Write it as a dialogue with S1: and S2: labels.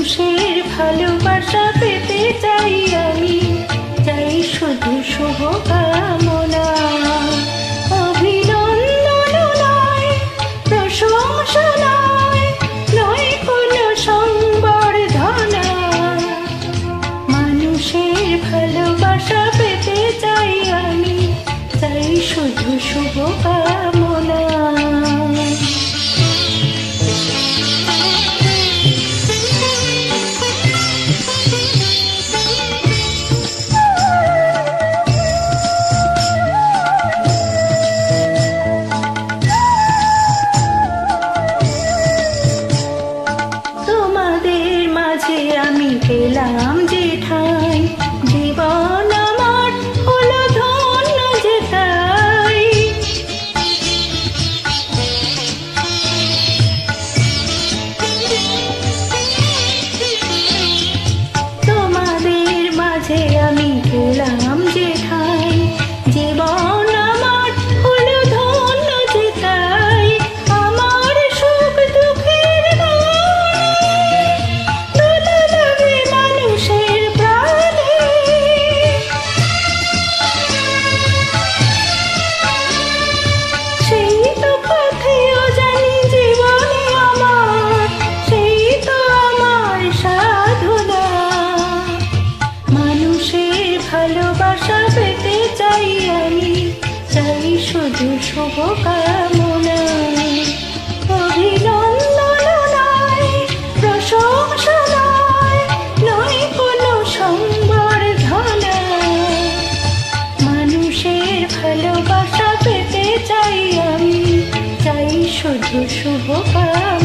S1: মানুষের ভালোবাসা পেতে চাই আমি। চাই শুধু শুভ কাম। শুধু শুভ কামনা প্রশংসা নয় মানুষের ভালোবাসা পেতে চাই আমি চাই শুধু শুভ কামনা।